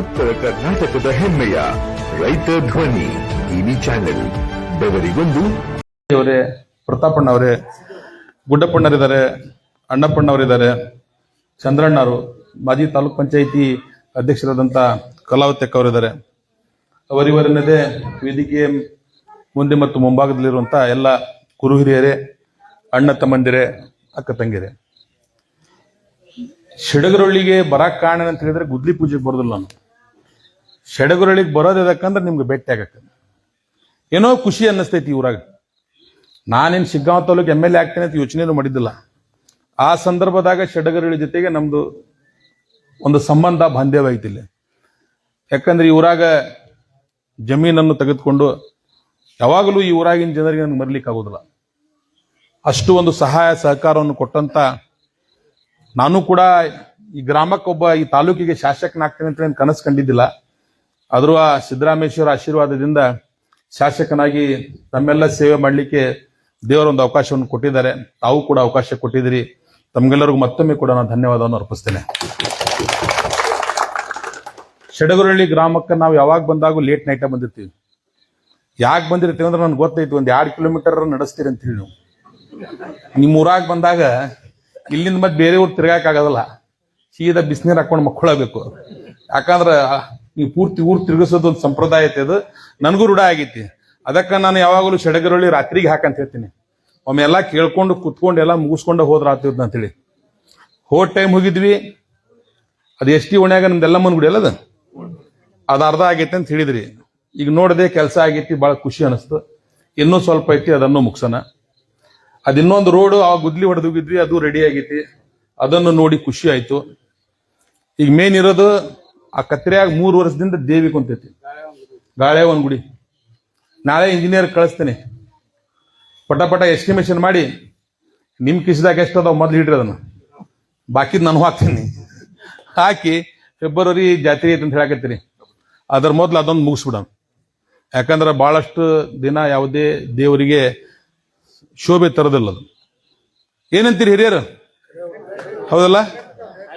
ಉತ್ತರ ಕರ್ನಾಟಕದ ಹೆಮ್ಮೆಯ ರೈತ ಧ್ವನಿ ಟಿವಿ ಚಾನೆಲ್, ಬೆವರಿಗೊಂದು. ಅವರೇ, ಪ್ರತಾಪಣ್ಣ ಅವರೇ, ಗುಡ್ಡಪ್ಪಣ್ಣರಿದ್ದಾರೆ, ಅಣ್ಣಪ್ಪಣ್ಣವರಿದ್ದಾರೆ ಚಂದ್ರಣ್ಣವರು ಮಾಜಿ ತಾಲೂಕ್ ಪಂಚಾಯಿತಿ ಅಧ್ಯಕ್ಷರಾದಂಥ ಕಲಾವತ್ಯಕ್ಕ ಅವರಿದ್ದಾರೆ. ಅವರಿವರನ್ನದೇ ವೇದಿಕೆ ಮುಂದೆ ಮತ್ತು ಮುಂಭಾಗದಲ್ಲಿರುವಂಥ ಎಲ್ಲ ಕುರು ಹಿರಿಯರೇ ಅಣ್ಣ ತಮ್ಮಂದಿರೇ, ಅಕ್ಕ ತಂಗಿರೇ. ಶಿಡಗರೊಳ್ಳಿಗೆ ಬರಕ್ಕೆ ಕಾರಣ ಅಂತ ಹೇಳಿದ್ರೆ ಗುದ್ಲಿ ಪೂಜೆಗೆ ಬರೋದಿಲ್ಲ ನಾನು. ಶಿಡಗರೊಳ್ಳಿಗೆ ಬರೋದು ಯಾಕಂದ್ರೆ ನಿಮ್ಗೆ ಭೇಟಿ ಆಗಕ್ಕೆ ಏನೋ ಖುಷಿ ಅನ್ನಿಸ್ತೈತಿ ಊರಾಗ. ನಾನೇನು Shiggaon taluk M L A ಆಗ್ತೇನೆ ಅಂತ ಯೋಚನೆನೂ ಮಾಡಿದ್ದಿಲ್ಲ. ಆ ಸಂದರ್ಭದಾಗ ಷಡಗುರಳಿ ಜೊತೆಗೆ ನಮ್ದು ಒಂದು ಸಂಬಂಧ ಬಾಂಧವ್ಯ ಇಲ್ಲಿ. ಯಾಕಂದ್ರೆ ಈ ಊರಾಗ ಜಮೀನನ್ನು ತೆಗೆದುಕೊಂಡು ಯಾವಾಗಲೂ ಈ ಊರಾಗಿನ ಜನರಿಗೆ ನನಗೆ ಮರಲಿಕ್ಕೆ ಆಗೋದಿಲ್ಲ. ಅಷ್ಟು ಒಂದು ಸಹಾಯ ಸಹಕಾರವನ್ನು ಕೊಟ್ಟಂತ ನಾನು ಕೂಡ ಈ ಗ್ರಾಮಕ್ಕೊಬ್ಬ ಈ ತಾಲೂಕಿಗೆ ಶಾಸಕನಾಗ್ತೇನೆ ಅಂತ ನಾನು ಕನಸು ಕಂಡಿದ್ದಿಲ್ಲ. ಆದರೂ ಆ ಸಿದ್ದರಾಮೇಶ್ವರ ಆಶೀರ್ವಾದದಿಂದ ಶಾಸಕನಾಗಿ ತಮ್ಮೆಲ್ಲ ಸೇವೆ ಮಾಡಲಿಕ್ಕೆ ದೇವರೊಂದು ಅವಕಾಶವನ್ನು ಕೊಟ್ಟಿದ್ದಾರೆ. ತಾವು ಕೂಡ ಅವಕಾಶ ಕೊಟ್ಟಿದ್ದೀರಿ. ತಮ್ಗೆಲ್ಲರಿಗೂ ಮತ್ತೊಮ್ಮೆ ಕೂಡ ನಾನು ಧನ್ಯವಾದವನ್ನು ಅರ್ಪಿಸ್ತೇನೆ. ಶೆಡಗುರಳ್ಳಿ ಗ್ರಾಮಕ್ಕೆ ನಾವು ಯಾವಾಗ ಬಂದಾಗೂ ಲೇಟ್ ನೈಟ ಬಂದಿರ್ತೀವಿ. ಯಾಕೆ ಬಂದಿರ್ತೀವಿ ಅಂದ್ರೆ ನನ್ಗೆ ಗೊತ್ತೈತಿ, ಒಂದು ಎರಡು ಕಿಲೋಮೀಟರ್ ನಡೆಸ್ತೀರಿ ಅಂತ ಹೇಳಿ ನೀವು. ನಿಮ್ಮ ಊರಾಗ ಬಂದಾಗ ಇಲ್ಲಿಂದ ಮತ್ತೆ ಬೇರೆ ಊರು ತಿರ್ಗಾಕಾಗೋದಿಲ್ಲ ಸೀದಾ ಬಿಸಿನೀರು ಹಾಕೊಂಡು ಮಕ್ಕಳಾಗಬೇಕು ಯಾಕಂದ್ರೆ ನೀವು ಪೂರ್ತಿ ಊರು ತಿರುಗಿಸೋದು ಒಂದು ಸಂಪ್ರದಾಯ ಐತೆ ಅದು. ನನಗೂ ರೂಢ ಆಗೈತಿ. ಅದಕ್ಕೆ ನಾನು ಯಾವಾಗಲೂ ಸೆಡಗರೊಳ್ಳಿ ರಾತ್ರಿಗೆ ಹಾಕಂತ ಹೇಳ್ತೀನಿ. ಒಮ್ಮೆ ಎಲ್ಲ ಕೇಳ್ಕೊಂಡು, ಕುತ್ಕೊಂಡು, ಎಲ್ಲ ಮುಗಿಸ್ಕೊಂಡು ಹೋದ್ರ ಆತಿದ್ ಅಂತೇಳಿ. ಹೋದ ಟೈಮ್ ಹೋಗಿದ್ವಿ. ಅದು ಎಸ್ ಟಿ ಓಣ್ಯಾಗ ನಮ್ದೆಲ್ಲ ಮನ್ಗುಡಿ ಅಲ್ಲದ ಅದು? ಅರ್ಧ ಆಗೈತೆ ಅಂತ ಹೇಳಿದ್ರಿ. ಈಗ ನೋಡದೆ ಕೆಲಸ ಆಗೈತಿ, ಭಾಳ ಖುಷಿ ಅನಿಸ್ತು. ಇನ್ನೂ ಸ್ವಲ್ಪ ಐತಿ, ಅದನ್ನು ಮುಗ್ಸೋಣ. ಅದು ಇನ್ನೊಂದು ರೋಡು ಆ ಗುದ್ಲಿ ಹೊಡೆದೋಗಿದ್ವಿ ಅದು ರೆಡಿ ಆಗೈತಿ. ಅದನ್ನು ನೋಡಿ ಖುಷಿ ಆಯ್ತು. ಈಗ ಮೇನ್ ಇರೋದು ಆ ಕತ್ರಿಯಾಗ ಮೂರು ವರ್ಷದಿಂದ ದೇವಿ ಕುಂತೈತಿ. ಗಾಳೆ ಒಂದು ಗುಡಿ. ನಾಳೆ ಇಂಜಿನಿಯರ್ ಕಳಿಸ್ತೇನೆ. ಪಟ ಪಟ ಎಸ್ಟಿಮೇಷನ್ ಮಾಡಿ ನಿಮ್ಮ ಕಿಸಿದಾಗ ಎಷ್ಟು ಅದಾವ ಮೊದ್ಲು ಇಡ್ರಿ ಅದನ್ನು. ಬಾಕಿದ್ ನಾನು ಹಾಕ್ತೀನಿ. ಹಾಕಿ ಫೆಬ್ರವರಿ ಜಾತ್ರೆ ಐತೆ ಅಂತ ಹೇಳಕತ್ತೀನಿ. ಅದ್ರ ಮೊದ್ಲು ಅದೊಂದು ಮುಗಿಸ್ಬಿಡೋಣ. ಯಾಕಂದ್ರೆ ಬಹಳಷ್ಟು ದಿನ ಯಾವುದೇ ದೇವರಿಗೆ ಶೋಭೆ ತರೋದಿಲ್ಲ ಅದು. ಏನಂತೀರಿ ಹಿರಿಯರು? ಹೌದಲ್ಲ?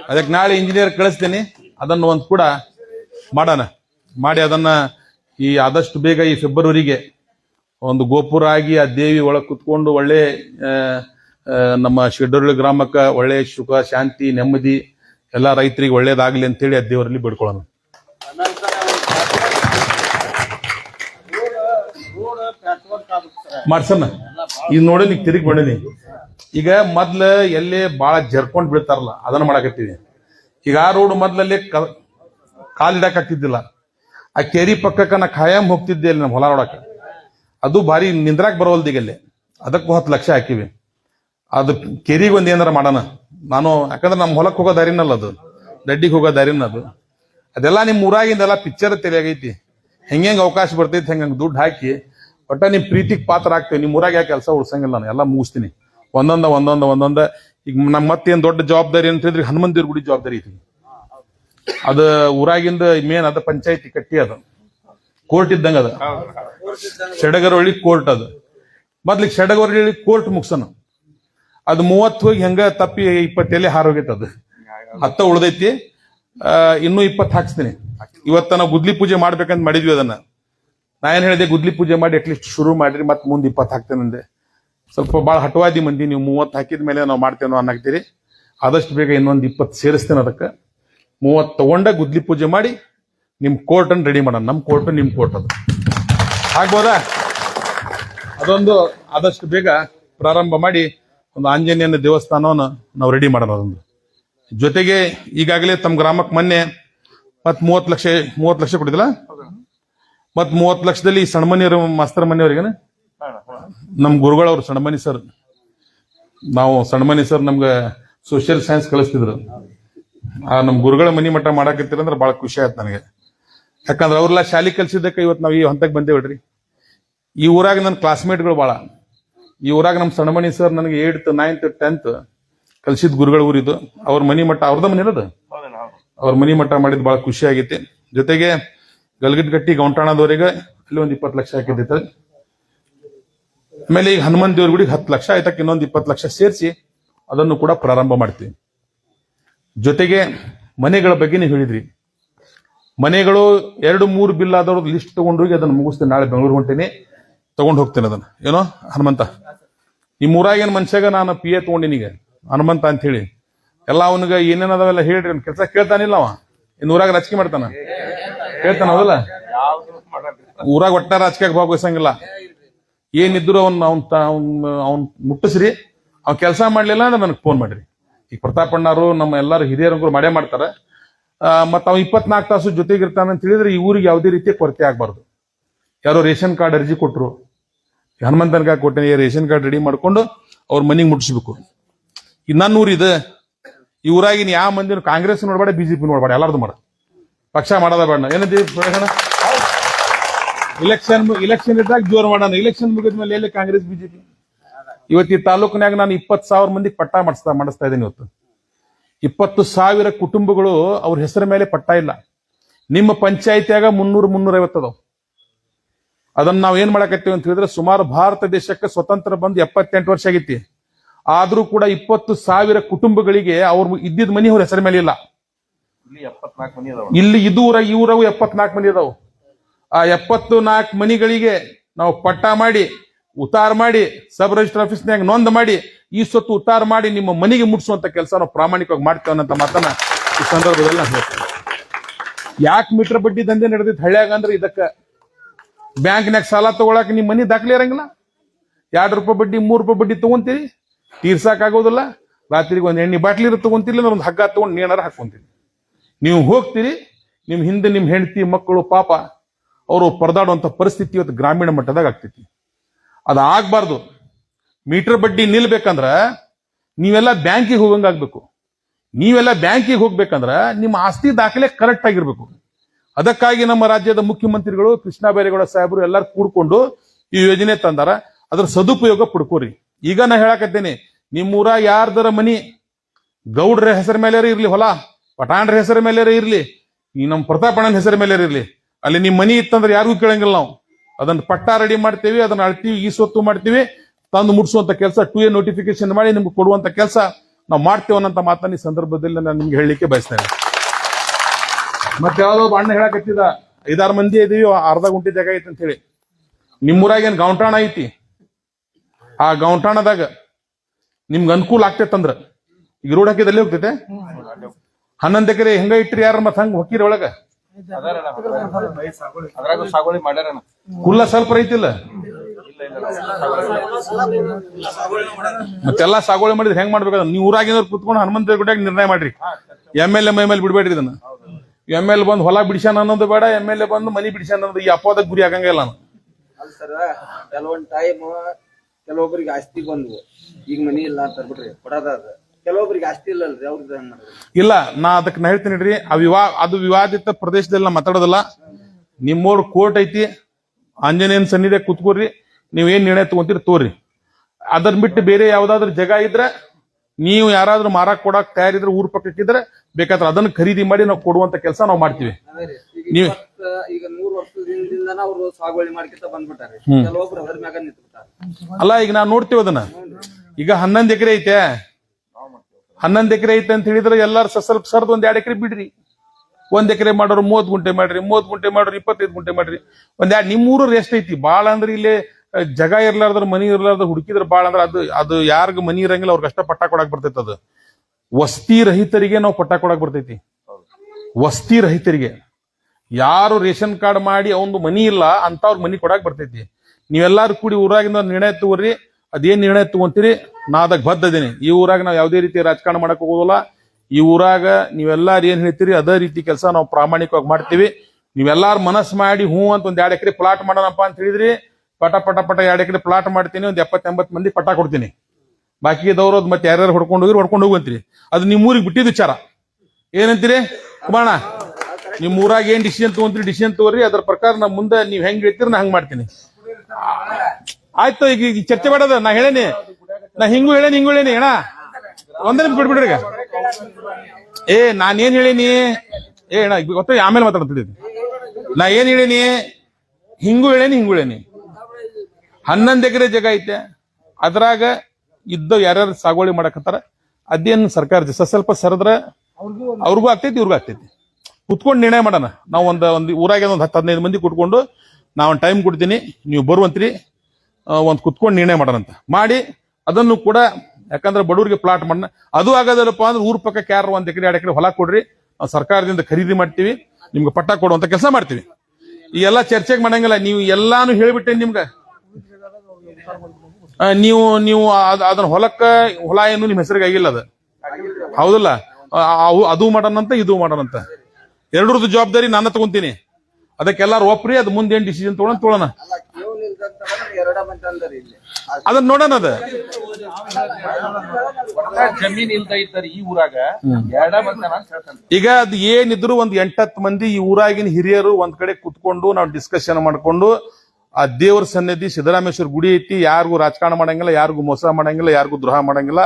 ಅದಕ್ಕೆ ನಾಳೆ ಇಂಜಿನಿಯರ್ ಕಳಿಸ್ತೇನೆ. ಅದನ್ನು ಒಂದು ಕೂಡ ಮಾಡೋಣ. ಮಾಡಿ ಅದನ್ನ ಈ ಆದಷ್ಟು ಬೇಗ ಈ ಫೆಬ್ರವರಿಗೆ ಒಂದು ಗೋಪುರ ಆಗಿ ಆ ದೇವಿ ಒಳಗೆ ಕುತ್ಕೊಂಡು ಒಳ್ಳೆ ನಮ್ಮ ಶಿಡ್ಡೊಳ್ಳಿ ಗ್ರಾಮಕ್ಕೆ ಒಳ್ಳೆ ಸುಖ, ಶಾಂತಿ, ನೆಮ್ಮದಿ ಎಲ್ಲ ರೈತರಿಗೆ ಒಳ್ಳೇದಾಗ್ಲಿ ಅಂತೇಳಿ ಆ ದೇವರಲ್ಲಿ ಬಿಡ್ಕೊಳ್ಳೋಣ. ಮಾಡ್ಸಣ್ಣ. ಈಗ ನೋಡಿ ನೀ ತಿರುಗಿ ಬಂದಿನಿ. ಈಗ ಮೊದ್ಲು ಎಲ್ಲೇ ಬಾಳ ಜರ್ಕೊಂಡು ಬೀಳ್ತಾರಲ್ಲ, ಅದನ್ನ ಮಾಡಕತ್ತೀವಿ ಈಗ ಆ ರೋಡ್ ಮೊದ್ಲಲ್ಲಿ ಕಾಲಿಡಕ್ ಆಗ್ತಿದ್ದಿಲ್ಲ. ಆ ಕೆರಿ ಪಕ್ಕಕ್ಕೆ ನಾ ಖಾಯಂ ಹೋಗ್ತಿದ್ದೆ ಅಲ್ಲಿ ನಮ್ಮ ಹೊಲ ನೋಡಕ್ಕೆ. ಅದು ಭಾರಿ ನಿಂದ್ರಾಕ್ ಬರೋಲ್ದೀಗ ಅಲ್ಲಿ ಅದಕ್ಕೂ ಹತ್ತು ಲಕ್ಷ ಹಾಕಿವಿ. ಅದು ಕೆರಿಗೆ ಒಂದು ಏನಾರ ಮಾಡೋಣ. ನಾನು, ಯಾಕಂದ್ರೆ ನಮ್ಮ ಹೊಲಕ್ಕೆ ಹೋಗೋ ದಾರಿನಲ್ಲ ಅದು. ದಡ್ಡಿಗೆ ಹೋಗೋ ದಾರಿನ ಅದು. ಅದೆಲ್ಲ ನಿಮ್ಮ ಊರಾಗಿಂದೆಲ್ಲ ಪಿಕ್ಚರ್ ತಲೆಯಾಗೈತಿ ಹೆಂಗ್ ಅವಕಾಶ ಬರ್ತೈತಿ, ಹೆಂಗ್ ದುಡ್ಡು ಹಾಕಿ. ಒಟ್ಟ ನಿಮ್ಮ ಪ್ರೀತಿಗೆ ಪಾತ್ರ ಆಗ್ತೇವೆ. ನಿಮ್ಮ ಊರಾಗ ಯಾಕೆ ಕೆಲಸ ಉಳ್ಸಂಗಿಲ್ಲ ನಾನು. ಎಲ್ಲ ಮುಗಿಸ್ತೀನಿ. ಒಂದೊಂದ ಒಂದೊಂದ ಒಂದೊಂದ. ಈಗ ನಮ್ ಮತ್ತೇನ್ ದೊಡ್ಡ ಜವಾಬ್ದಾರಿ ಅಂತ ಹೇಳಿದ್ರೆ ಹನುಮಂದಿರ ಗುಡಿ ಜವಾಬ್ದಾರಿ ಐತಿ. ಅದ ಊರಾಗಿಂದ ಮೇನ್ ಅದ ಪಂಚಾಯತಿ ಕಟ್ಟಿ ಅದು. ಕೋರ್ಟ್ ಇದ್ದಂಗ ಅದ. ಸೆಡಗರೊಳ್ಳಿ ಕೋರ್ಟ್ ಅದು. ಮೊದ್ಲಿಗೆ ಸೆಡಗರೊಳ್ಳಿ ಕೋರ್ಟ್ ಮುಗ್ಸನ. ಅದು ಮೂವತ್ತು ಹೋಗಿ ಹೆಂಗ ತಪ್ಪಿ ಇಪ್ಪತ್ತೆಲೆ ಹಾರೋಗೈತೆ ಅದು. ಹತ್ತ ಉಳ್ದೈತಿ. ಇನ್ನು ಇನ್ನೂ ಇಪ್ಪತ್ತು ಹಾಕ್ಸ್ತೀನಿ. ಇವತ್ತ ನಾವು ಗುದ್ಲಿ ಪೂಜೆ ಮಾಡ್ಬೇಕಂತ ಮಾಡಿದ್ವಿ ಅದನ್ನ. ನಾ ಏನ್ ಹೇಳಿದೆ, ಗುದ್ಲಿ ಪೂಜೆ ಮಾಡಿ ಅಟ್ಲೀಸ್ಟ್ ಶುರು ಮಾಡ್ರಿ, ಮತ್ತೆ ಮುಂದೆ ಇಪ್ಪತ್ತು ಹಾಕ್ತೇನೆ ಅಂದೆ. ಸ್ವಲ್ಪ ಭಾಳ ಹಟವಾದಿ ಮಂದಿ ನೀವು ಮೂವತ್ತು ಹಾಕಿದ ಮೇಲೆ ನಾವು ಮಾಡ್ತೇನೋ ಅನ್ನಕ್ತೀರಿ ಆದಷ್ಟು ಬೇಗ ಇನ್ನೊಂದು ಇಪ್ಪತ್ತು ಸೇರಿಸ್ತೇನೆ ಅದಕ್ಕೆ. ಮೂವತ್ತು ತಗೊಂಡ ಗುದ್ಲಿ ಪೂಜೆ ಮಾಡಿ ನಿಮ್ಮ ಕೋರ್ಟ್ ಅನ್ನು ರೆಡಿ ಮಾಡೋಣ. ನಮ್ಮ ಕೋರ್ಟ್ ನಿಮ್ಮ ಕೋರ್ಟ್ ಅದು. ಆಗ್ಬೋದಾ? ಅದೊಂದು ಆದಷ್ಟು ಬೇಗ ಪ್ರಾರಂಭ ಮಾಡಿ ಒಂದು ಆಂಜನೇಯನ ದೇವಸ್ಥಾನವನ್ನು ನಾವು ರೆಡಿ ಮಾಡೋಣ ಅದೊಂದು. ಜೊತೆಗೆ ಈಗಾಗಲೇ ತಮ್ಮ ಗ್ರಾಮಕ್ಕೆ ಮೊನ್ನೆ ಮತ್ ಮೂವತ್ತು ಲಕ್ಷ ಮೂವತ್ತು ಲಕ್ಷ ಕೊಟ್ಟಿದ್ದಿಲ್ಲ? ಮತ್ ಮೂವತ್ತು ಲಕ್ಷದಲ್ಲಿ ಸಣ್ಣ ಮನೆಯವರು, ಮಾಸ್ತರ ಮನೆಯವರಿಗೇನ? ನಮ್ಮ ಗುರುಗಳವ್ರು ಸಣ್ಮನಿ ಸರ್. ನಾವು ಸಣ್ಮನಿ ಸರ್ ನಮ್ಗೆ ಸೋಷಿಯಲ್ ಸೈನ್ಸ್ ಕಲಿಸ್ತಿದ್ರು ಆ ನಮ್ಮ ಗುರುಗಳ ಮನಿ ಮಠ ಅಂದ್ರೆ ಬಹಳ ಖುಷಿ ಆಯ್ತು ನನಗೆ. ಯಾಕಂದ್ರೆ ಅವ್ರೆಲ್ಲ ಶಾಲೆ ಕಲಿಸಿದ್ದಕ್ಕೆ ಇವತ್ತು ನಾವು ಈ ಹಂತಕ್ಕೆ ಬಂದೇವ್ರಿ ಈ ಊರಾಗ ನನ್ನ ಕ್ಲಾಸ್ಮೇಟ್ಗಳು ಭಾಳ. ಈ ಊರಾಗ ನಮ್ಮ ಸಣ್ಮನಿ ಸರ್ ನನಗೆ ಏಯ್ತ್ ನೈನ್ತ್ ಟೆಂತ್ ಕಲಿಸಿದ ಗುರುಗಳ ಊರಿದು. ಅವ್ರ ಮನಿ ಮಠ, ಅವ್ರದ ಮನೆ ಇರೋದು? ಅವ್ರ ಮನಿ ಮಠ ಮಾಡಿದ್ ಬಹಳ ಖುಷಿ ಆಗೈತಿ. ಜೊತೆಗೆ ಗಲ್ಗಿಟ್ಗಟ್ಟಿ ಗೌಂಟಾಣದವರೆಗೆ ಅಲ್ಲಿ ಒಂದ್ ಇಪ್ಪತ್ತು ಲಕ್ಷ ಹಾಕಿದ್ದೈತೆ. ಆಮೇಲೆ ಈಗ ಹನುಮಾನ್ ದೇವ್ರ ಗುಡಿಗೆ ಹತ್ತು ಲಕ್ಷ, ಆಯ್ತಕ್ಕೆ ಇನ್ನೊಂದು ಇಪ್ಪತ್ತು ಲಕ್ಷ ಸೇರಿಸಿ ಅದನ್ನು ಕೂಡ ಪ್ರಾರಂಭ ಮಾಡ್ತೀವಿ. ಜೊತೆಗೆ ಮನೆಗಳ ಬಗ್ಗೆ ನೀವು ಹೇಳಿದ್ರಿ. ಮನೆಗಳು ಎರಡು ಮೂರು ಬಿಲ್ ಆದವ್ರದ್ದು ಲಿಸ್ಟ್ ತಗೊಂಡೋಗಿ ಅದನ್ನ ಮುಗಿಸ್ತೀನಿ, ನಾಳೆ ಬೆಂಗಳೂರು ಹೊಂಟೇನೆ, ತಗೊಂಡು ಹೋಗ್ತೇನೆ ಅದನ್ನ. ಏನೋ, ಹನುಮಂತ? ಈ ಮೂರಾಗಿನ ಮನುಷ್ಯಾಗ ನಾನು ಪಿ ಎ ತಗೊಂಡೀನಿ ಈಗ, ಹನುಮಂತ ಅಂತ ಹೇಳಿ. ಎಲ್ಲ ಅವನಿಗೆ ಏನೇನ್ ಅದಾವೆಲ್ಲ ಹೇಳ್ರಿ ಕೆಲಸ ಕೇಳ್ತಾನಿಲ್ಲ ಅವ. ಇನ್ನು ಊರಾಗ ರಾಜಕೀಯ ಮಾಡ್ತಾನ? ಕೇಳ್ತಾನ ಹೌದಲ್ಲ? ಊರಾಗ ಒಟ್ಟ ರಾಜಕೀಯ ಭಾಗವಹಿಸಂಗಿಲ್ಲ. ಏನಿದ್ರು ಅವ್ನ ಅವ್ನ ಅವ್ನ ಮುಟ್ಟಿಸ್ರಿ. ಅವ್ನ ಕೆಲಸ ಮಾಡ್ಲಿಲ್ಲ ಅಂದ್ರೆ ನನಗೆ ಫೋನ್ ಮಾಡ್ರಿ. ಈಗ ಪ್ರತಾಪಣ್ಣರು ನಮ್ಮ ಎಲ್ಲರೂ ಹಿರಿಯರಂಗೂ ಮಾಡೇ ಮಾಡ್ತಾರೆ. ಮತ್ತ ಅವ್ನು ಇಪ್ಪತ್ನಾಲ್ಕು ತಾಸು ಜೊತೆಗಿರ್ತಾನೆ ಅಂತ ಹೇಳಿದ್ರೆ ಈ ಊರಿಗೆ ಯಾವುದೇ ರೀತಿಯ ಕೊರತೆ ಆಗಬಾರ್ದು. ಯಾರೋ ರೇಷನ್ ಕಾರ್ಡ್ ಅರ್ಜಿ ಕೊಟ್ಟರು ಹನುಮಂತನಕ ಕೊಟ್ಟೆ ರೇಷನ್ ಕಾರ್ಡ್ ರೆಡಿ ಮಾಡ್ಕೊಂಡು ಅವ್ರ ಮನೆಗೆ ಮುಟ್ಟಿಸ್ಬೇಕು. ಇದು ನನ್ನ ಊರಿದೆ. ಈ ಊರಾಗಿನ ಯಾವ ಮಂದಿನ ಕಾಂಗ್ರೆಸ್ ನೋಡ್ಬೇಡ ಬಿಜೆಪಿ ನೋಡ್ಬೇಡ ಎಲ್ಲಾರ್ದು ಮಾಡ ಪಕ್ಷ ಮಾಡೋದ ಬೇಡ. ಏನಂತೀವಿ? ಇಲೆಕ್ಷನ್ ಇಲೆಕ್ಷನ್ ಇದ್ದಾಗ ಜೋರ್ ಮಾಡೋಣ. ಇಲೆಕ್ಷನ್ ಮುಗಿದ ಮೇಲೆ ಎಲ್ಲಿ ಕಾಂಗ್ರೆಸ್ ಬಿಜೆಪಿ ಇವತ್ತು ಈ ತಾಲೂಕಿನಾಗ ನಾನು ಇಪ್ಪತ್ತು ಸಾವಿರ ಮಂದಿ ಪಟ್ಟ ಮಾಡಿಸ್ತಾ ಮಾಡಿಸ್ತಾ ಇದ್ದೀನಿ ಇವತ್ತು. ಇಪ್ಪತ್ತು ಸಾವಿರ ಕುಟುಂಬಗಳು ಅವ್ರ ಹೆಸರ ಮೇಲೆ ಪಟ್ಟ ಇಲ್ಲ. ನಿಮ್ಮ ಪಂಚಾಯತಿಯಾಗ ಮುನ್ನೂರು ಮುನ್ನೂರ ಐವತ್ತದವು ಅದನ್ನ ನಾವು ಏನ್ ಮಾಡಕತ್ತೀವಿ ಅಂತ ಹೇಳಿದ್ರೆ ಸುಮಾರು ಭಾರತ ದೇಶಕ್ಕೆ ಸ್ವತಂತ್ರ ಬಂದು ಎಪ್ಪತ್ತೆಂಟು ವರ್ಷ ಆಗೈತಿ. ಆದ್ರೂ ಕೂಡ ಇಪ್ಪತ್ತು ಸಾವಿರ ಕುಟುಂಬಗಳಿಗೆ ಅವ್ರ ಇದ್ದಿದ್ ಮನಿ ಅವ್ರ ಹೆಸರ ಮೇಲೆ ಇಲ್ಲ. ಇಲ್ಲಿ ಇದೂರ ಇವರವು ಎಪ್ಪತ್ನಾಲ್ಕು ಮನಿ ಅದಾವು. ಆ ಎಪ್ಪತ್ತು ನಾಲ್ಕು ಮನಿಗಳಿಗೆ ನಾವು ಪಟ್ಟ ಮಾಡಿ, ಉತ್ತಾರ ಮಾಡಿ, ಸಬ್ ರಿಜಿಸ್ಟರ್ ಆಫೀಸ್ನಾಗ ನೋಂದ ಮಾಡಿ, ಈ ಸೊತ್ತು ಉತ್ತಾರ ಮಾಡಿ ನಿಮ್ಮ ಮನೆಗೆ ಮುಟ್ಸುವಂತ ಕೆಲಸ ನಾವು ಪ್ರಾಮಾಣಿಕವಾಗಿ ಮಾಡ್ತೇವೆ ಅನ್ನೋ ಮಾತನ್ನ ಈ ಸಂದರ್ಭದಲ್ಲಿ ನಾನು ಹೇಳ್ತೇನೆ. ಯಾಕೆ ಮೀಟರ್ ಬಡ್ಡಿ ದಂಧೆ ನಡೆದಿತ್ತು? ಹಳ್ಳ್ಯಾಗ ಅಂದ್ರೆ ಇದಕ್ಕೆ ಬ್ಯಾಂಕ್ನಾಗ ಸಾಲ ತಗೊಳಕ್ ನಿಮ್ಮ ಮನೆ ದಾಖಲೆ ಇರಂಗಿಲ್ಲ. ಎರಡು ರೂಪಾಯಿ ಬಡ್ಡಿ, ಮೂರು ರೂಪಾಯಿ ಬಡ್ಡಿ ತಗೊಂತೀರಿ. ತೀರ್ಸಾಕ್ ಆಗೋದಿಲ್ಲ ರಾತ್ರಿಗೆ ಒಂದು ಎಣ್ಣೆ ಬಾಟ್ಲಿ ತಗೊಂತಿಲ್ಲ ಒಂದು ಹಗ್ಗ ತಗೊಂಡು ನೇಣಾರ ಹಾಕೊಂತೀರಿ. ನೀವು ಹೋಗ್ತೀರಿ ನಿಮ್ಮ ಹಿಂದೆ ನಿಮ್ಮ ಹೆಂಡತಿ, ಮಕ್ಕಳು, ಪಾಪ ಅವರು ಪರದಾಡುವಂತ ಪರಿಸ್ಥಿತಿ ಇವತ್ತು ಗ್ರಾಮೀಣ ಮಟ್ಟದಾಗ ಆಗ್ತೈತಿ. ಅದು ಆಗ್ಬಾರ್ದು. ಮೀಟರ್ ಬಡ್ಡಿ ನಿಲ್ಬೇಕಂದ್ರ ನೀವೆಲ್ಲ ಬ್ಯಾಂಕಿಗೆ ಹೋಗಂಗಾಗ್ಬೇಕು ನೀವೆಲ್ಲ ಬ್ಯಾಂಕಿಗೆ ಹೋಗ್ಬೇಕಂದ್ರ ನಿಮ್ಮ ಆಸ್ತಿ ದಾಖಲೆ ಕರೆಕ್ಟ್ ಆಗಿರ್ಬೇಕು. ಅದಕ್ಕಾಗಿ ನಮ್ಮ ರಾಜ್ಯದ ಮುಖ್ಯಮಂತ್ರಿಗಳು, ಕೃಷ್ಣ ಬೈರೇಗೌಡ ಸಾಹೇಬರು ಎಲ್ಲರೂ ಕೂಡ್ಕೊಂಡು ಈ ಯೋಜನೆ ತಂದಾರ. ಅದ್ರ ಸದುಪಯೋಗ ಪಡ್ಕೋರಿ. ಈಗ ನಾ ಹೇಳಕತ್ತೇನೆ, ನಿಮ್ಮೂರ ಯಾರ್ದರ ಮನಿ ಗೌಡ್ರ ಹೆಸರ ಮೇಲೆ ಇರ್ಲಿ ಹೊಲ ಪಟಾಣ್ರ ಹೆಸರ ಮೇಲೆ ಇರ್ಲಿ, ಈ ನಮ್ಮ ಪ್ರತಾಪಣ್ಣನ ಹೆಸರ ಮೇಲೆ ಇರ್ಲಿ ಅಲ್ಲಿ ನಿಮ್ ಮನಿ ಇತ್ತಂದ್ರೆ ಯಾರಿಗೂ ಕೇಳಂಗಿಲ್ಲ ನಾವು. ಅದನ್ನ ಪಟ್ಟ ರೆಡಿ ಮಾಡ್ತೇವಿ, ಅದನ್ನ ಅಳ್ತೀವಿ, ಈ ಸ್ವತ್ತು ಮಾಡ್ತೀವಿ, ತಂದು ಮುಟ್ಸುವಂತ ಕೆಲಸ ಟು ಎ ನೋಟಿಫಿಕೇಶನ್ ಮಾಡಿ ನಿಮ್ಗೆ ಕೊಡುವಂತ ಕೆಲಸ ನಾವು ಮಾಡ್ತೇವೆ ಅನ್ನೋ ಮಾತನ್ನ ಈ ಸಂದರ್ಭದಲ್ಲಿ ನಾನು ನಿಮ್ಗೆ ಹೇಳಲಿಕ್ಕೆ ಬಯಸ್ತೇನೆ. ಮತ್ತೆ ಯಾವ್ದೋ ಅಣ್ಣ ಹೇಳಕತ್ತಿದ, ಐದಾರು ಮಂದಿ ಇದೀವಿ, ಅರ್ಧ ಗುಂಟೆ ಜಾಗ ಐತಿ ಅಂತ ಹೇಳಿ. ನಿಮ್ಮೂರಾಗ ಏನ್ ಗೌಂಟಾಣ ಐತಿ? ಆ ಗೌಂಟಾಣದಾಗ ನಿಮ್ಗೆ ಅನುಕೂಲ ಆಗ್ತೈತಂದ್ರ ಈಗ ರೋಡ್ ಹಾಕಿದಲ್ಲಿ ಹೋಗ್ತೈತೆ? ಹನ್ನೊಂದು ಎಕರೆ ಹೆಂಗ ಇಟ್ರಿ ಯಾರ ಮತ್ತೆ ಹಂಗ ಹೊಕ್ಕಿರಿ ಒಳಗ? ಅದ್ರಾಗ ಸಾಗುವಳಿ ಮಾಡ್ಯಾರಣ ಕುಲ್ಲ ಸ್ವಲ್ಪ ರೈತಿಲ್ಲ? ಮತ್ತೆಲ್ಲಾ ಸಾಗುವಳಿ ಮಾಡಿದ್ರೆ ಹೆಂಗ್ ಮಾಡ್ಬೇಕಾದ್ರೆ ನೀವು ಊರಾಗಿನವ್ರು ಕುತ್ಕೊಂಡು ಹನುಮಂತ ಗುಡ್ಯಾಗ ನಿರ್ಣಯ ಮಾಡ್ರಿ. M L A M L ಬಿಡ್ಬೇಡ್ರಿ ಇದನ್ನ. ಎಂ ಎಲ್ ಬಂದು ಹೊಲ ಬಿಡಿಸ್ಯಾನ ಅನ್ನೋದು ಬೇಡ ಎಂ ಎಲ್ ಎ ಬಂದು ಮನಿ ಬಿಡಿಸ್ಯಾನ ಅನ್ನೋದು ಈ ಅಪವಾದಕ್ಕೆ ಗುರಿ ಆಗಂಗಿಲ್ಲ ನಾನು. ಸರ್ ಕೆಲವೊಂದ್ ಟೈಮ್ ಕೆಲವೊಬ್ಬರಿಗೆ ಆಸ್ತಿ ಬಂದ್ವು. ಈಗ ಮನಿ ಇಲ್ಲ ಅಂತ ಬಿಡ್ರಿ ಕೊಡೋದ ಅದ ಕೆಲವೊಬ್ಬರಿಗೆ ಆಸ್ತಿ ಇಲ್ಲ ಹೆಂಗ್ ನಾ ಅದಕ್ಕೆ ನಾ ಹೇಳ್ತೀನಿ ರೀ ಆ ವಿವಾ ಅದು ವಿವಾದಿತ ಪ್ರದೇಶದಲ್ಲಿ ನಾ ಮಾತಾಡೋದಲ್ಲ ನಿಮ್ಮೋರ್ ಕೋರ್ಟ್ ಐತಿ ಆಂಜನೇಯನ ಸನ್ನಿಧಿ ಕುತ್ಕೋರಿ ನೀವೇನ್ ನಿರ್ಣಯ ತಗೊಂತೀರಿ ತೋರಿ. ಅದನ್ನ ಬಿಟ್ಟು ಬೇರೆ ಯಾವ್ದಾದ್ರು ಜಾಗ ಇದ್ರೆ ನೀವು ಯಾರಾದ್ರೂ ಮಾರಾಕ್ ಕೊಡಕ್ ತಯಾರಿದ್ರೆ ಊರ್ ಪಕ್ಕಕ್ಕಿದ್ರೆ ಬೇಕಾದ್ರೆ ಅದನ್ನ ಖರೀದಿ ಮಾಡಿ ನಾವು ಕೊಡುವಂತ ಕೆಲಸ ನಾವು ಮಾಡ್ತೀವಿ. ಅದೇ ರೀ. ಈಗ ನೀವು- ಈಗ ನೂರ್ ವರ್ಷದಿಂದನ ಅವ್ರು ಸಾಗುವಳಿ ಮಾಡ್ಕಿಂತ ಬಂದ್ಬಿಟ್ಟಾರೆ. ಕೆಲವೊಬ್ರು ಅದ್ರ ಮ್ಯಾಗ ನಿಂತ್ಬಿಟ್ಟಾರೆ. ಅಲ್ಲ ಈಗ ನಾವು ನೋಡ್ತೀವಿ ಅದನ್ನ. ಈಗ ಹನ್ನೊಂದು ಎಕರೆ ಐತೆ ಹನ್ನೊಂದು ಎಕರೆ ಐತೆ ಅಂತ ಹೇಳಿದ್ರೆ ಎಲ್ಲಾರು ಸ್ವಲ್ಪ ಸರ್ದು ಒಂದ್ ಎರಡು ಎಕರೆ ಬಿಡ್ರಿ. ಒಂದ್ ಎಕರೆ ಮಾಡೋರು ಮೂವತ್ ಗುಂಟೆ ಮಾಡ್ರಿ ಮೂವತ್ ಗುಂಟೆ ಮಾಡ್ರಿ ಇಪ್ಪತ್ತೈದು ಗುಂಟೆ ಮಾಡ್ರಿ. ಒಂದ್ ಎರಡು ನಿಮ್ಮೂರು ರೆಸ್ಟ್ ಐತಿ? ಬಾಳ ಅಂದ್ರೆ ಇಲ್ಲಿ ಜಗ ಇರ್ಲಾರ್ದ್ರ ಮನಿ ಇರ್ಲಾರ್ದ ಹುಡುಕಿದ್ರೆ ಬಾಳ ಅಂದ್ರೆ ಅದು ಅದು ಯಾರಿಗ ಮನಿ ಇರಂಗಿಲ್ಲ, ಅವ್ರಿಗೆ ಅಷ್ಟ ಪಟ್ಟ ಕೊಡಕ್ ಬರ್ತೈತೆ ಅದು. ವಸ್ತಿ ರಹಿತರಿಗೆ ನಾವು ಪಟ್ಟ ಕೊಡಕ್ ಬರ್ತೈತಿ. ವಸ್ತಿ ರಹಿತರಿಗೆ. ಯಾರು ರೇಷನ್ ಕಾರ್ಡ್ ಮಾಡಿ ಅವನು ಮನಿ ಇಲ್ಲ ಅಂತ ಅವ್ರ ಮನಿ ಕೊಡಕ್ ಬರ್ತೈತಿ. ನೀವೆಲ್ಲಾರು ಕೂಡಿ ಊರಾಗಿಂದ ನಿರ್ಣಯ ತಗೋರಿ. ಅದೇನ್ ನಿರ್ಣಯ ತಗೊಂತೀರಿ? ನಾ ಅದಕ್ಕೆ ಬದ್ಧ ಇದೀನಿ. ಈ ಊರಾಗ ನಾವು ಯಾವುದೇ ರೀತಿ ರಾಜಕಾರಣ ಮಾಡಕ್ ಹೋಗೋದಿಲ್ಲ. ಈ ಊರಾಗ ನೀವೆಲ್ಲಾರು ಏನ್ ಹೇಳ್ತೀರಿ? ಅದೇ ರೀತಿ ಕೆಲಸ ನಾವು ಪ್ರಾಮಾಣಿಕವಾಗಿ ಮಾಡ್ತೀವಿ. ನೀವೆಲ್ಲಾರು ಮನಸ್ಸು ಮಾಡಿ ಹ್ಞೂ ಅಂತ ಒಂದ್ ಎರಡು ಎಕರೆ ಪ್ಲಾಟ್ ಮಾಡೋಣಪ್ಪ ಅಂತ ಹೇಳಿದ್ರಿ, ಪಟ ಪಟ ಪಟ ಎರಡು ಎಕರೆ ಪ್ಲಾಟ್ ಮಾಡ್ತೀನಿ, ಒಂದ್ ಎಪ್ಪತ್ ಎಂಬತ್ ಮಂದಿ ಪಟ ಕೊಡ್ತೀನಿ. ಬಾಕಿ ಅದ್ ಮತ್ತೆ ಯಾರ್ಯಾರು ಹೊಡ್ಕೊಂಡು ಹೋಗಿರಿ ಹೊಡ್ಕೊಂಡು ಹೋಗಂತೀರಿ ಅದು ನಿಮ್ಮ ಊರಿಗೆ ಬಿಟ್ಟಿದ್ದು ವಿಚಾರ. ಏನಂತೀರಿ? ಬಾಣ ನಿಮ್ಮ ಊರಾಗ ಏನ್ ಡಿಸಿಷನ್ ತಗೊಂತೀರಿ? ಡಿಸಿಷನ್ ತಗೋರಿ. ಅದ್ರ ಪ್ರಕಾರ ನಾ ಮುಂದೆ ನೀವು ಹೆಂಗ್ ಹೇಳ್ತೀರಿ, ನಾ ಹಂಗ್ ಮಾಡ್ತೀನಿ. ಆಯ್ತು, ಈಗ ಈಗ ಚರ್ಚೆ ಮಾಡೋದ, ನಾ ಹೇಳೇನಿ. ನಾ ಹಿಂಗೂ ಹೇಳೇನಿ, ಹಿಂಗು ಹೇಳೇನಿ, ಅಣ್ಣ. ಒಂದೇ ನಿಮಿಷ ಬಿಡ್ಬಿಡ್ರಿ ಈಗ. ಏ, ನಾನು ಏನ್ ಹೇಳೀನಿ? ಏ, ಅಣ್ಣ ಗೊತ್ತ ಆಮೇಲೆ ಮಾತಾಡ್ತಿದ್ದೀನಿ ನಾ ಏನ್ ಹೇಳೀನಿ? ಹಿಂಗೂ ಹೇಳೇನಿ, ಹಿಂಗು ಹೇಳೇನಿ. ಹನ್ನೊಂದು ಎಕರೆ ಜಾಗ ಐತೆ. ಅದ್ರಾಗ ಇದ್ದ ಯಾರ್ಯಾರು ಸಾಗುವಳಿ ಮಾಡಕತ್ತಾರ, ಅದೇನು ಸರ್ಕಾರ ಸ್ವಲ್ಪ ಸರದ್ರ, ಅವ್ರಿಗೂ ಆಗ್ತೈತಿ, ಇವ್ರಿಗೂ ಆಗ್ತೈತಿ. ಕುತ್ಕೊಂಡು ನಿರ್ಣಯ ಮಾಡೋಣ. ನಾವು ಒಂದು ಒಂದು ಊರಾಗೆ ಒಂದು ಹತ್ತು ಹದಿನೈದು ಮಂದಿ ಕುಟ್ಕೊಂಡು ನಾವು ಒಂದು ಟೈಮ್ ಕೊಡ್ತೀನಿ. ನೀವು ಬರುವಂತ್ರಿ. ಒಂದು ಕುತ್ಕೊಂಡು ನಿರ್ಣಯ ಮಾಡೋಣಂತ. ಮಾಡಿ, ಅದನ್ನು ಕೂಡ ಯಾಕಂದ್ರೆ ಬಡವರಿಗೆ ಪ್ಲಾಟ್ ಮಾಡೋಣ ಅದು ಆಗೋದಿಲ್ಲಪ್ಪ ಅಂದ್ರೆ ಊರ್ ಪಕ್ಕಕ್ಕೆ ಯಾರು ಒಂದ್ ಎಕರೆ, ಎರಡು ಎಕರೆ ಹೊಲ ಕೊಡ್ರಿ ಸರ್ಕಾರದಿಂದ ಖರೀದಿ ಮಾಡ್ತೀವಿ, ನಿಮ್ಗೆ ಪಟ್ಟ ಕೊಡುವಂತ ಕೆಲಸ ಮಾಡ್ತೀವಿ. ಈ ಎಲ್ಲ ಚರ್ಚೆಗೆ ಮಾಡಂಗಿಲ್ಲ, ನೀವು ಎಲ್ಲಾನು ಹೇಳಿಬಿಟ್ಟೆ ನಿಮ್ಗೆ. ನೀವು ನೀವು ಅದ್- ಅದನ್ನ ಹೊಲಕ್ಕ, ಹೊಲ ಏನು ನಿಮ್ ಹೆಸರಿಗೆ ಆಗಿಲ್ಲ ಅದು. ಹೌದಲ್ಲ? ಅದು ಮಾಡೋಣಂತ, ಇದು ಮಾಡೋಣಂತ. ಎರಡರದ್ದು ಜವಾಬ್ದಾರಿ ನಾನು ತಗೊಂತೀನಿ. ಅದಕ್ಕೆಲ್ಲಾರು ಒಪ್ರಿ, ಅದು ಮುಂದೆ ಡಿಸಿಷನ್ ತಗೊಳ್ಳೋಣ ತಗೊಳ್ಳೋಣ ಅದನ್ನ ನೋಡೋಣ ಅದ. ಜಮೀನ್ ಇಲ್ದ ಇದ್ದಾರೆ ಈ ಊರಾಗ. ಎರಡ ಈಗ ಅದು ಏನಿದ್ರು ಒಂದ್ ಎಂಟತ್ತು ಮಂದಿ ಈ ಊರಾಗಿನ ಹಿರಿಯರು ಒಂದ್ ಕಡೆ ಕುತ್ಕೊಂಡು ನಾವು ಡಿಸ್ಕಷನ್ ಮಾಡ್ಕೊಂಡು ಆ ದೇವ್ರ ಸನ್ನಿಧಿ ಸಿದ್ದರಾಮೇಶ್ವರ ಗುಡಿ ಐತಿ ಯಾರಿಗೂ ರಾಜಕಾರಣ ಮಾಡಂಗಿಲ್ಲ ಯಾರಿಗೂ ಮೋಸ ಮಾಡಂಗಿಲ್ಲ ಯಾರಿಗೂ ದ್ರೋಹ ಮಾಡಂಗಿಲ್ಲ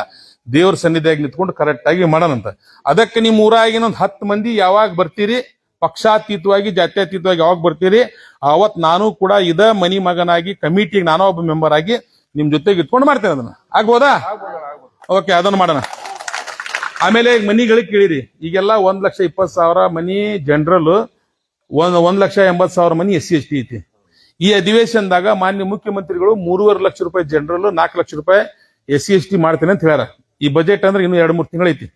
ದೇವ್ರ ಸನ್ನಿಧಿಯಾಗಿ ನಿಂತ್ಕೊಂಡು ಕರೆಕ್ಟ್ ಆಗಿ ಮಾಡೋಣಂತ. ಅದಕ್ಕೆ ನಿಮ್ಮ ಊರಾಗಿನ ಒಂದ್ ಹತ್ತು ಮಂದಿ ಯಾವಾಗ ಬರ್ತೀರಿ? ಪಕ್ಷಾತೀತವಾಗಿ, ಜಾತ್ಯತೀತವಾಗಿ ಯಾವಾಗ ಬರ್ತೀರಿ, ಅವತ್ ನಾನು ಕೂಡ ಇದ ಮನಿ ಮಗನಾಗಿ ಕಮಿಟಿಗೆ ನಾನು ಒಬ್ಬ ಮೆಂಬರ್ ಆಗಿ ನಿಮ್ ಜೊತೆಗೆ ಇಟ್ಕೊಂಡು ಮಾಡ್ತೇನೆ ಅದನ್ನ. ಆಗ್ಬೋದಾ? ಓಕೆ ಅದನ್ನ ಮಾಡೋಣ. ಆಮೇಲೆ ಮನಿಗಳಿಗೆ ಕೇಳಿರಿ. ಈಗೆಲ್ಲ ಒಂದ್ ಲಕ್ಷ ಇಪ್ಪತ್ತು ಸಾವಿರ ಮನಿ ಜನರಲ್ ಒಂದ್ ಒಂದ್ ಲಕ್ಷ ಎಂಬತ್ ಸಾವಿರ ಮನಿ ಎಸ್ ಸಿ ಎಸ್ ಟಿ ಐತಿ. ಈ ಅಧಿವೇಶನದಾಗ ಮಾನ್ಯ ಮುಖ್ಯಮಂತ್ರಿಗಳು ಮೂರುವರೆ ಲಕ್ಷ ರೂಪಾಯಿ ಜನರಲ್ ನಾಲ್ಕು ಲಕ್ಷ ರೂಪಾಯಿ ಎಸ್ ಸಿ ಎಸ್ ಟಿ ಮಾಡ್ತೇನೆ ಅಂತ ಹೇಳ್ಯಾರ. ಈ ಬಜೆಟ್ ಅಂದ್ರೆ ಇನ್ನು ಎರಡು, ಮೂರು ತಿಂಗಳೈತಿ.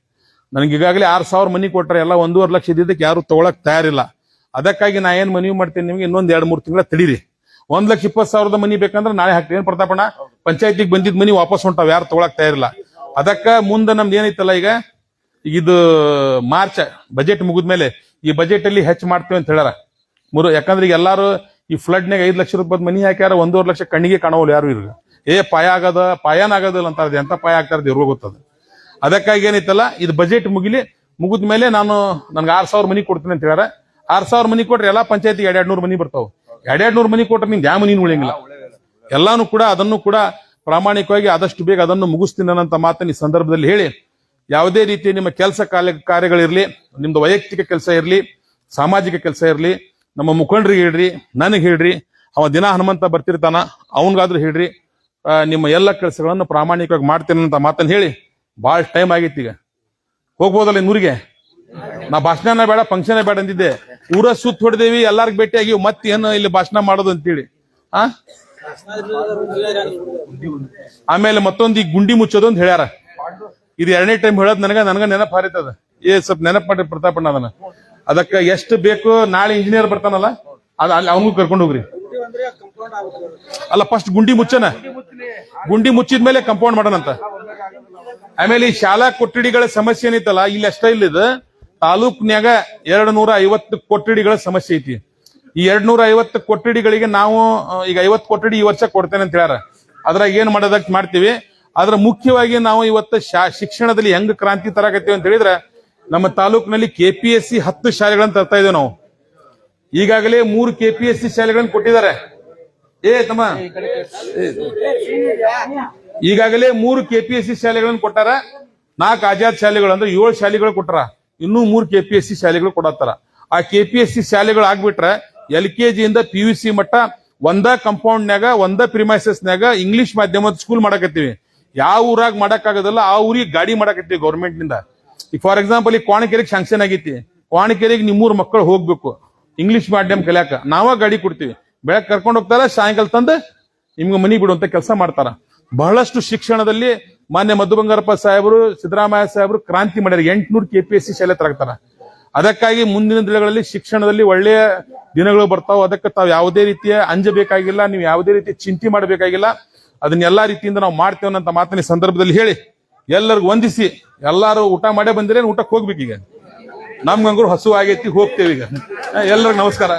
ನನಗೆ ಈಗಾಗಲೇ ಆರು ಸಾವಿರ ಮನಿ ಕೊಟ್ಟರೆ ಎಲ್ಲ ಒಂದೂವರೆ ಲಕ್ಷ ಇದ್ದಿದ್ದಕ್ಕೆ ಯಾರು ತಗೊಳಕ್ ತಯಾರಿಲ್ಲ. ಅದಕ್ಕಾಗಿ ನಾ ಏನು ಮನವಿ ಮಾಡ್ತೀನಿ ನಿಮಗೆ ಇನ್ನೊಂದು ಎರಡು ಮೂರು ತಿಂಗಳ ತಡೀರಿ. ಒಂದ್ ಲಕ್ಷ ಇಪ್ಪತ್ತು ಸಾವಿರದ ಮನಿ ಬೇಕಂದ್ರೆ ನಾಳೆ ಹಾಕ್ತೀನಿ. ಏನ್ ಪ್ರತಾಪಣ್ಣ ಪಂಚಾಯತಿಗೆ ಬಂದಿದ್ದ ಮನಿ ವಾಪಸ್ ಹೊಂಟಾವ್. ಯಾರು ತಗೊಳಕ್ ತಯಾರಿಲ್ಲ. ಅದಕ್ಕ ಮುಂದೆ ನಮ್ದು ಏನೈತಲ್ಲ ಈಗ? ಈಗ ಇದು ಮಾರ್ಚ್ ಬಜೆಟ್ ಮುಗಿದ್ಮೇಲೆ ಈ ಬಜೆಟ್ ಅಲ್ಲಿ ಹೆಚ್ಚು ಮಾಡ್ತೇವೆ ಅಂತ ಹೇಳ್ಯಾರ. ಮೂರು, ಯಾಕಂದ್ರೆ ಈಗ ಎಲ್ಲಾರು ಈ ಫ್ಲಡ್ ಐದು ಲಕ್ಷ ರೂಪಾಯಿ ಮನಿ ಹಾಕ್ಯಾರ, ಒಂದೂವರೆ ಲಕ್ಷ ಕಣ್ಣಿಗೆ ಕಾಣೋಲ್ಲ ಯಾರು ಇರ್ಗ ಏ, ಪಾಯ ಆಗದ, ಪಾಯನ ಆಗೋದಿಲ್ಲ ಅಂತ ಎಂತ ಪಾಯ ಆಗ್ತಾರದು ಇವ್ರಿಗೂ ಗೊತ್ತದ. ಅದಕ್ಕಾಗಿ ಏನೈತಲ್ಲ ಇದು ಬಜೆಟ್ ಮುಗಿಲಿ, ಮುಗಿದ ಮೇಲೆ ನಾನು ನನ್ಗೆ ಆರ್ ಸಾವಿರ ಮನಿ ಕೊಡ್ತೀನಿ ಅಂತ ಹೇಳ್ಯಾರ. ಆರ್ ಸಾವಿರ ಮನಿ ಕೊಟ್ರೆ ಎಲ್ಲಾ ಪಂಚಾಯತಿ ಎರಡ್ ನೂರು ಮನಿ ಬರ್ತಾವ. ಎರಡ್ ನೂರು ಮನಿ ಕೊಟ್ರೆ ನಿಮ್ಗೆ ಯಾವ ಮನಿ ಉಳಿಯಂಗಿಲ್ಲ. ಎಲ್ಲಾನು ಕೂಡ ಅದನ್ನು ಕೂಡ ಪ್ರಾಮಾಣಿಕವಾಗಿ ಆದಷ್ಟು ಬೇಗ ಅದನ್ನು ಮುಗಿಸ್ತೀನಿ ಅನ್ನೋಂಥ ಮಾತನ್ನ ಈ ಸಂದರ್ಭದಲ್ಲಿ ಹೇಳಿ, ಯಾವುದೇ ರೀತಿ ನಿಮ್ಮ ಕೆಲಸ ಕಾರ್ಯ, ಕಾರ್ಯಗಳಿರಲಿ, ನಿಮ್ದು ವೈಯಕ್ತಿಕ ಕೆಲಸ ಇರಲಿ, ಸಾಮಾಜಿಕ ಕೆಲಸ ಇರಲಿ, ನಮ್ಮ ಮುಖಂಡರಿಗೆ ಹೇಳ್ರಿ, ನನಗೆ ಹೇಳ್ರಿ, ಅವ ದಿನ ಹನುಮಂತ ಬರ್ತಿರ್ತಾನ, ಅವನ್ಗಾದ್ರೂ ಹೇಳ್ರಿ ನಿಮ್ಮ ಎಲ್ಲ ಕೆಲಸಗಳನ್ನು ಪ್ರಾಮಾಣಿಕವಾಗಿ ಮಾಡ್ತೀನಿ ಅಂತ ಮಾತನ್ನು ಹೇಳಿ ಭಾಳ ಟೈಮ್ ಆಗಿತ್ತು ಈಗ. ಹೋಗ್ಬೋದಲ್ಲ ನೂರಿಗೆ ನಾ ಭಾಷಣ ಬೇಡ ಫಂಕ್ಷನ್ ಬೇಡ ಅಂತಿದ್ದೆ ಊರ ಸುತ್ತ ಹೊಡೆದೇವಿ, ಎಲ್ಲಾರ್ಗ ಭೇಟಿ ಮತ್ತೆ ಏನು ಇಲ್ಲಿ ಭಾಷಣ ಮಾಡೋದು ಅಂತೇಳಿ. ಆ? ಆಮೇಲೆ ಮತ್ತೊಂದು ಈ ಗುಂಡಿ ಮುಚ್ಚೋದು ಅಂತ ಹೇಳ್ಯಾರ. ಇದು ಎರಡನೇ ಟೈಮ್ ಹೇಳೋದ್ ನನಗ ನನಗ ನೆನಪು ಹಾರಿತದ. ಏ, ಸ್ವಲ್ಪ ನೆನಪು ಮಾಡಿ ಪ್ರತಾಪಣ್ಣ ಅದನ್ನ. ಅದಕ್ಕ ಎಷ್ಟು ಬೇಕು, ನಾಳೆ ಇಂಜಿನಿಯರ್ ಬರ್ತಾನಲ್ಲ, ಅದ ಅಲ್ಲಿ ಅವನಿಗೂ ಕರ್ಕೊಂಡು ಹೋಗ್ರಿ. ಅಲ್ಲ ಫಸ್ಟ್ ಗುಂಡಿ ಮುಚ್ಚನ? ಗುಂಡಿ ಮುಚ್ಚಿದ್ಮೇಲೆ ಕಂಪೌಂಡ್ ಮಾಡೋಣಂತ. ಆಮೇಲೆ ಈ ಶಾಲಾ ಕೊಠಡಿಗಳ ಸಮಸ್ಯೆ ಏನೈತಲ್ಲ ಇಲ್ಲಿ ಅಷ್ಟೇ ಇಲ್ಲಿದ. ತಾಲೂಕ್ನ್ಯಾಗ ಎರಡ್ ನೂರ ಐವತ್ತು ಕೊಠಡಿಗಳ ಸಮಸ್ಯೆ ಐತಿ. ಈ ಎರಡ್ ನೂರ ಐವತ್ತು ಕೊಠಡಿಗಳಿಗೆ ನಾವು ಈಗ ಐವತ್ತು ಕೊಠಡಿ ಈ ವರ್ಷ ಕೊಡ್ತೇನೆ ಅಂತ ಹೇಳ್ಯಾರ. ಅದ್ರಾಗ ಏನ್ ಮಾಡೋದಕ್ಕೆ ಮಾಡ್ತೀವಿ? ಆದ್ರ ಮುಖ್ಯವಾಗಿ ನಾವು ಇವತ್ತು ಶಿಕ್ಷಣದಲ್ಲಿ ಹೆಂಗ್ ಕ್ರಾಂತಿ ತರಕತ್ತೀವಿ ಅಂತ ಹೇಳಿದ್ರೆ, ನಮ್ಮ ತಾಲೂಕಿನಲ್ಲಿ ಸಿ ಹತ್ತು ಶಾಲೆಗಳನ್ನ ತರ್ತಾ ಇದ್ದೇವೆ ನಾವು. ಈಗಾಗಲೇ ಮೂರು ಕೆಪಿಎಸ್ಸಿ ಶಾಲೆಗಳನ್ನು ಕೊಟ್ಟಿದ್ದಾರೆ. ಏ ತಮ್ಮ. ಈಗಾಗಲೇ ಮೂರು ಕೆಪಿಎಸ್ಸಿ ಶಾಲೆಗಳನ್ನು ಕೊಟ್ಟಾರ. ನಾಲ್ಕು ಆಜಾದ್ ಶಾಲೆಗಳು ಅಂದ್ರೆ ಏಳು ಶಾಲೆಗಳು ಕೊಟ್ಟಾರ ಇನ್ನೂ ಮೂರು ಕೆಪಿಎಸ್ಸಿ ಶಾಲೆಗಳು ಕೊಡತ್ತಾರ. ಆ ಕೆಪಿಎಸ್ಸಿ ಶಾಲೆಗಳು ಆಗ್ಬಿಟ್ರೆ ಎಲ್ ಕೆ ಜಿಯಿಂದ ಪಿ ಯು ಸಿ ಮಟ್ಟ ಒಂದ ಕಂಪೌಂಡ್ನ್ಯಾಗ ಒಂದ ಪ್ರಿಮೈಸಸ್ನ್ಯಾಗ ಇಂಗ್ಲಿಷ್ ಮಾಧ್ಯಮದ ಸ್ಕೂಲ್ ಮಾಡಕತ್ತೀವಿ. ಯಾವ ಊರಾಗ ಮಾಡಕ್ಕಾಗೋದಲ್ಲ ಆ ಊರಿಗೆ ಗಾಡಿ ಮಾಡಕತ್ತೀವಿ ಗೌರ್ಮೆಂಟ್ನಿಂದ ಈಗ ಫಾರ್ ಎಕ್ಸಾಂಪಲ್ ಈಗ ಕೋಣಕೆರೆಗೆ ಶಾಂಕ್ಷನ್ ಆಗೈತಿ. ಕೋಣಕೆರೆಗೆ ನಿಮ್ಮೂರು ಮಕ್ಕಳು ಹೋಗ್ಬೇಕು. ಇಂಗ್ಲಿಷ್ ಮಾಧ್ಯಮ ಕಲಿಯಾಕ ನಾವ ಗಾಡಿ ಕೊಡ್ತೀವಿ. ಬೆಳಗ್ಗೆ ಕರ್ಕೊಂಡು ಹೋಗ್ತಾರ, ಸಾಯಂಕಾಲ ತಂದು ನಿಮ್ಗೆ ಮನಿ ಬಿಡುವಂತ ಕೆಲಸ ಮಾಡ್ತಾರ. ಬಹಳಷ್ಟು ಶಿಕ್ಷಣದಲ್ಲಿ ಮಾನ್ಯ ಮಧು ಬಂಗಾರಪ್ಪ ಸಾಹೇಬರು, ಸಿದ್ದರಾಮಯ್ಯ ಸಾಹೇಬರು ಕ್ರಾಂತಿ ಮಾಡ್ಯಾರ. ಎಂಟ್ನೂರು ಕೆ ಪಿ ಎಸ್ ಸಿ ಶಾಲೆ ತರಗ್ತಾರ ಅದಕ್ಕಾಗಿ ಮುಂದಿನ ದಿನಗಳಲ್ಲಿ ಶಿಕ್ಷಣದಲ್ಲಿ ಒಳ್ಳೆಯ ದಿನಗಳು ಬರ್ತಾವ. ಅದಕ್ಕೆ ತಾವು ಯಾವುದೇ ರೀತಿಯ ಅಂಜಬೇಕಾಗಿಲ್ಲ ನೀವು ಯಾವುದೇ ರೀತಿ ಚಿಂತೆ ಮಾಡಬೇಕಾಗಿಲ್ಲ. ಅದನ್ನ ಎಲ್ಲಾ ರೀತಿಯಿಂದ ನಾವು ಮಾಡ್ತೇವೆ ಮಾತಿನ ಸಂದರ್ಭದಲ್ಲಿ ಹೇಳಿ ಎಲ್ಲರಿಗೂ ವಂದಿಸಿ, ಎಲ್ಲಾರು ಊಟ ಮಾಡೇ ಬಂದಿರೇನು, ಊಟಕ್ಕೆ ಹೋಗ್ಬೇಕೀಗ. ನಮ್ಗಂಗ್ರು ಹಸು ಆಗೈತಿ ಹೋಗ್ತೇವೆ ಈಗ ಎಲ್ಲರಿಗೂ ನಮಸ್ಕಾರ.